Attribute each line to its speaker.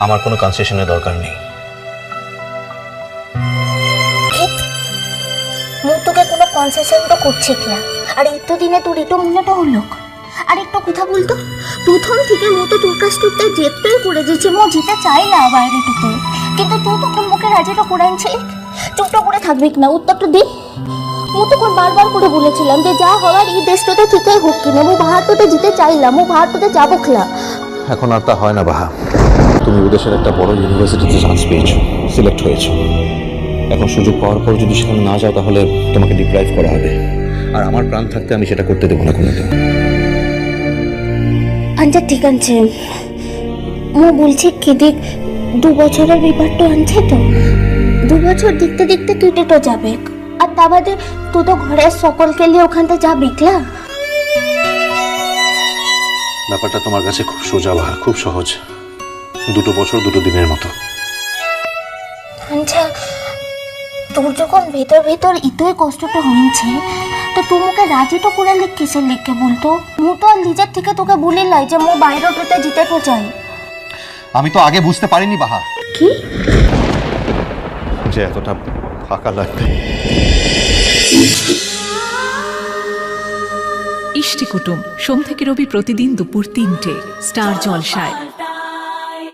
Speaker 1: আমার কোনো কনসেশনের দরকার নেই।
Speaker 2: তোকে কোনো কনসেশন তো করছে না? আর এই তো দিনে তোর এটো মনেটা হলো আর একটা কথা বলতো প্রথম থেকে মতো তোর কাছ থেকে জেদটাই করে দিচ্ছে মো যেতে চাই না বাইরে টুকু কিন্তু তুই তখন মুখে রাজিটা করে আনছিলি? চুপটা করে থাকবি না? উত্তরটা দে। মু তখন বারবার করে বলেছিলাম যে যা হওয়ার এই দেশটাতে ঠিকই হোক কিনা মু ভারততে যেতে চাইলাম মু ভারততে যাব খেলা
Speaker 1: এখন আর তা হয় না বাহা। তুমি বিদেশের একটা বড় ইউনিভার্সিটিতে চান্স পেয়েছ সিলেক্ট হয়েছো। এখন সুযোগ পাওয়ার পর যদি সেখানে না যাও তাহলে তোমাকে ডিপ্রাইভ করা হবে। আর আমার প্রাণ থাকতে আমি সেটা করতে দেবো না কোনোদিন।
Speaker 2: আচ্ছা ঠিক আছে। মু বলছি কি দেখ দু বছরের ব্যাপারটা আনছে তো। দু বছর দেখতে দেখতে তুই তো যাবে। আর তা বাদে তুই তো ঘরের সকলকে নিয়ে ওখানটা যাবি ক্লা
Speaker 1: ব্যাপারটা তোমার কাছে খুব সোজা খুব সহজ। দুটো বছর দুটো দিনের মতো।
Speaker 2: আচ্ছা তোর যখন ভেতর ভেতর ইতোই কষ্টটা হয়েছে তো তুই মুখে রাজি তো করে লিখ কিসের লিখকে বলতো? মু তো নিজের থেকে তোকে বলে লাই যে মু বাইরেটাতে জিতে তো চাই।
Speaker 1: আমি তো আগে বুঝতে পারিনি বাহা।
Speaker 2: কি?
Speaker 1: যে এতটা ফাঁকা লাগবে।
Speaker 3: ইষ্টি কুটুম সোম থেকে রবি প্রতিদিন দুপুর তিনটে স্টার জলসায়।